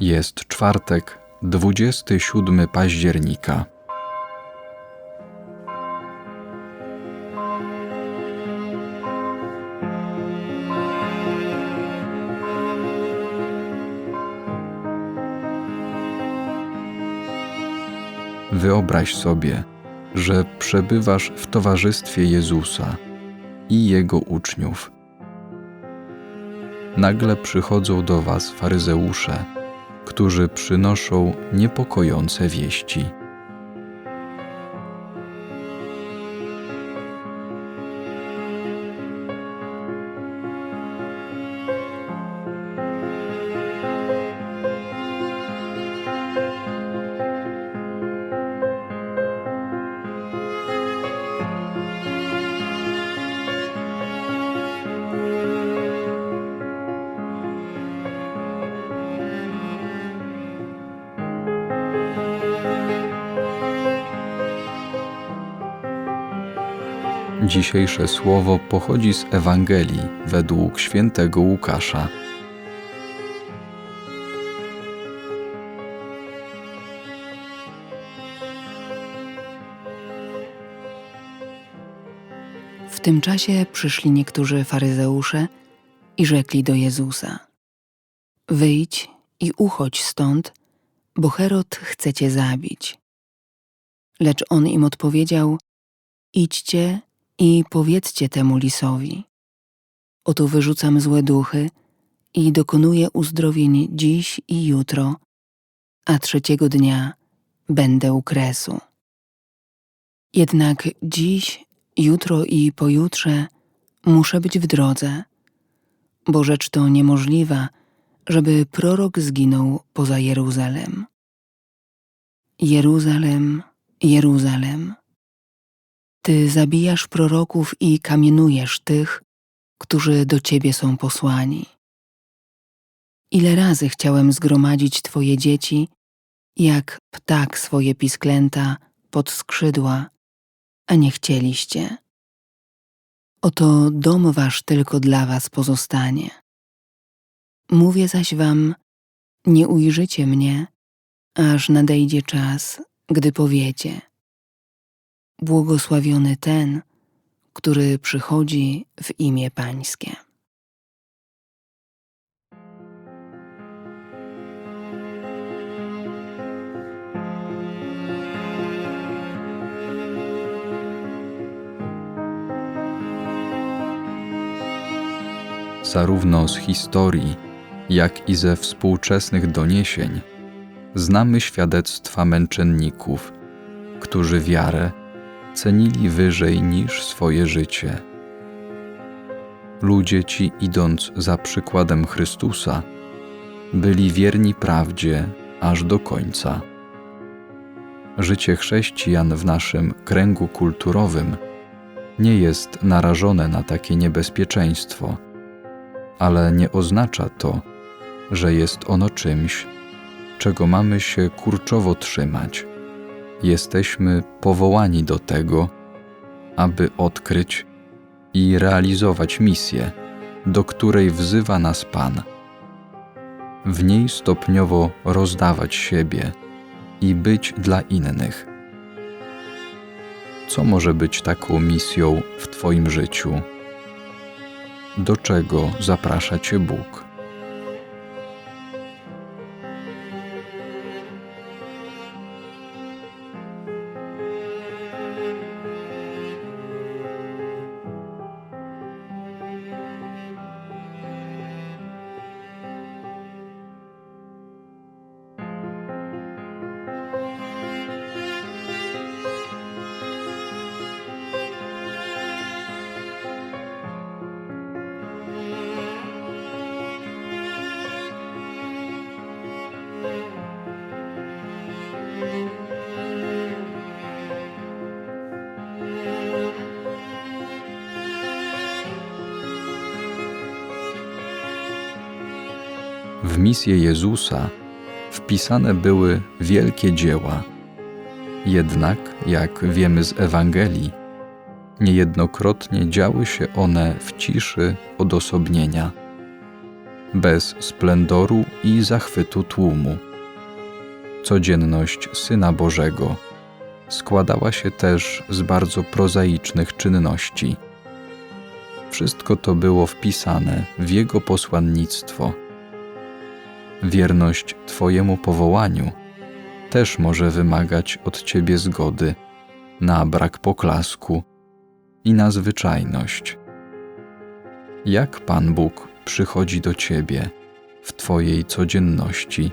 Jest czwartek, 27 października. Wyobraź sobie, że przebywasz w towarzystwie Jezusa i Jego uczniów. Nagle przychodzą do Was faryzeusze, którzy przynoszą niepokojące wieści. Dzisiejsze słowo pochodzi z Ewangelii według świętego Łukasza. W tym czasie przyszli niektórzy faryzeusze i rzekli do Jezusa: Wyjdź i uchodź stąd, bo Herod chce cię zabić. Lecz on im odpowiedział: Idźcie i powiedzcie temu lisowi: Oto wyrzucam złe duchy i dokonuję uzdrowień dziś i jutro, a trzeciego dnia będę u kresu. Jednak dziś, jutro i pojutrze muszę być w drodze, bo rzecz to niemożliwa, żeby prorok zginął poza Jeruzalem. Jeruzalem, Jeruzalem. Ty zabijasz proroków i kamienujesz tych, którzy do ciebie są posłani. Ile razy chciałem zgromadzić twoje dzieci, jak ptak swoje pisklęta pod skrzydła, a nie chcieliście. Oto dom wasz tylko dla was pozostanie. Mówię zaś wam, nie ujrzycie mnie, aż nadejdzie czas, gdy powiecie: Błogosławiony ten, który przychodzi w imię Pańskie. Zarówno z historii, jak i ze współczesnych doniesień znamy świadectwa męczenników, którzy wiarę cenili wyżej niż swoje życie. Ludzie ci, idąc za przykładem Chrystusa, byli wierni prawdzie aż do końca. Życie chrześcijan w naszym kręgu kulturowym nie jest narażone na takie niebezpieczeństwo, ale nie oznacza to, że jest ono czymś, czego mamy się kurczowo trzymać jesteśmy powołani do tego, aby odkryć i realizować misję, do której wzywa nas Pan. W niej stopniowo rozdawać siebie i być dla innych. Co może być taką misją w Twoim życiu? Do czego zaprasza Cię Bóg? W misję Jezusa wpisane były wielkie dzieła. Jednak, jak wiemy z Ewangelii, niejednokrotnie działy się one w ciszy odosobnienia. bez splendoru i zachwytu tłumu. Codzienność Syna Bożego składała się też z bardzo prozaicznych czynności. Wszystko to było wpisane w Jego posłannictwo. Wierność Twojemu powołaniu też może wymagać od Ciebie zgody na brak poklasku i na zwyczajność. Jak Pan Bóg przychodzi do Ciebie w Twojej codzienności?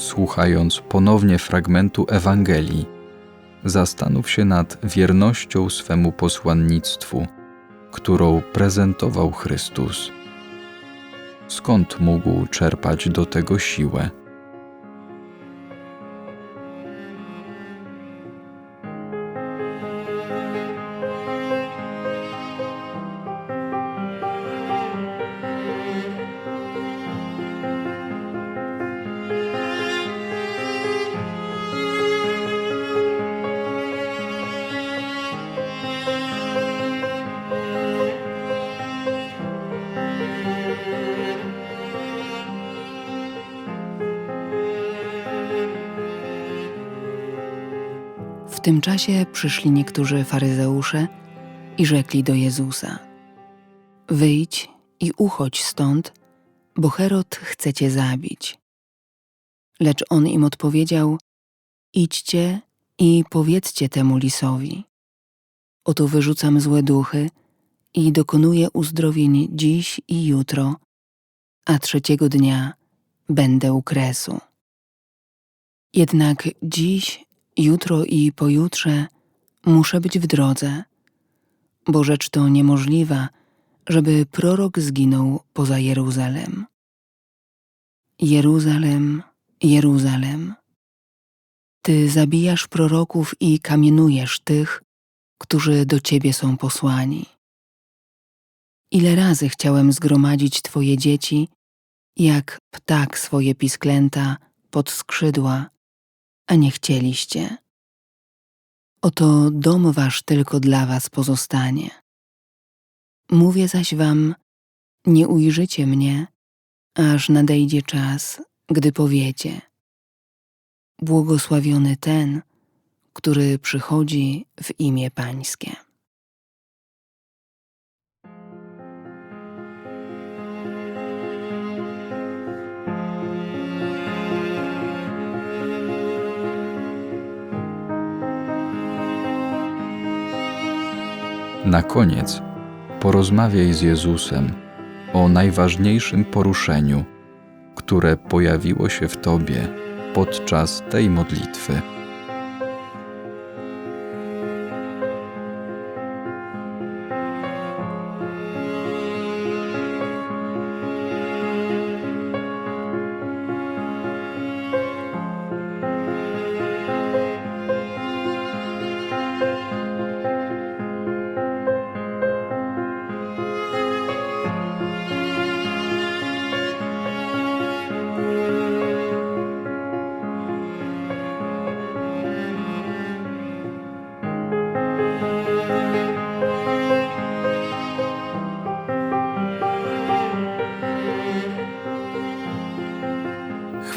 Słuchając ponownie fragmentu Ewangelii, zastanów się nad wiernością swemu posłannictwu, którą prezentował Chrystus. Skąd mógł czerpać do tego siłę? W tym czasie przyszli niektórzy faryzeusze i rzekli do Jezusa: Wyjdź i uchodź stąd, bo Herod chce cię zabić. Lecz on im odpowiedział: Idźcie i powiedzcie temu lisowi: Oto wyrzucam złe duchy i dokonuję uzdrowień dziś i jutro, a trzeciego dnia będę u kresu. Jednak dziś Jutro i pojutrze muszę być w drodze, bo rzecz to niemożliwa, żeby prorok zginął poza Jeruzalem. Jeruzalem, Jeruzalem. Ty zabijasz proroków i kamienujesz tych, którzy do ciebie są posłani. Ile razy chciałem zgromadzić twoje dzieci, jak ptak swoje pisklęta pod skrzydła, a nie chcieliście. Oto dom wasz tylko dla was pozostanie. Mówię zaś wam, nie ujrzycie mnie, aż nadejdzie czas, gdy powiecie: Błogosławiony ten, który przychodzi w imię Pańskie. Na koniec porozmawiaj z Jezusem o najważniejszym poruszeniu, które pojawiło się w Tobie podczas tej modlitwy.